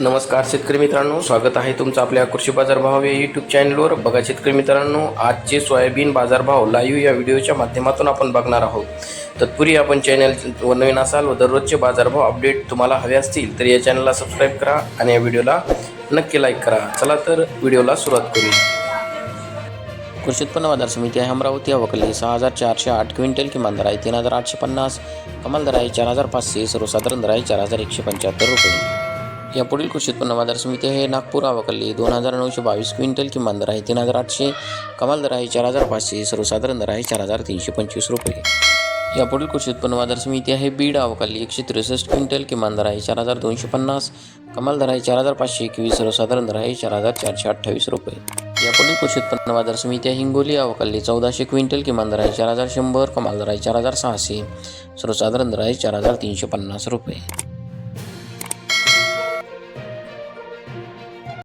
नमस्कार शेतकरी मित्रांनो स्वागत आहे तुमचं आपल्या कृषी बाजारभाव या यूट्यूब चॅनलवर बघा शेतकरी मित्रांनो आजचे सोयाबीन बाजारभाव लाईव्ह या व्हिडिओच्या माध्यमातून आपण बघणार आहोत. तत्पूर्वी आपण चॅनल व नवीन असाल व दररोजचे बाजारभाव अपडेट तुम्हाला हवे असतील तर या चॅनलला सबस्क्राईब करा आणि या व्हिडिओला नक्की लाईक करा. चला तर व्हिडिओला सुरुवात करूया कृषी उत्पन्न बाजार समिती आहे अमरावती अवकली सहा हजार चारशे आठ क्विंटल किमान दर आहे तीन हजार आठशे पन्नास कमाल दर आहे चार हजार पाचशे सर्वसाधारण दर आहे चार हजार एकशे पंच्याहत्तर रुपये. यापुढील कृषी उत्पन्न बाजार समिती आहे. नागपूर अवकली दोन हजार नऊशे बावीस क्विंटल किमान दर आहे. तीन हजार आठशे कमाल दर आहे. चार हजार पाचशे सर्वसाधारण दर आहे. चार हजार तीनशे पंचवीस रुपये. यापुढील कृषी उत्पन्न बाजार समिती आहे. बीड अवकाली एकशे त्रेसष्ट क्विंटल किमान दर आहे. चार हजार दोनशे पन्नास कमाल दर आहे. चार हजार पाचशे एकवीस सर्वसाधारण दर आहे. चार हजार चारशे अठ्ठावीस रुपये. यापुढील कृषी उत्पन्न बाजार समिती आहे. हिंगोली अवकाली चौदाशे क्विंटल किमान दर आहे. चार हजार शंभर कमाल दर आहे. चार हजार सहाशे सर्वसाधारण दर आहे. चार हजार तीनशे पन्नास रुपये.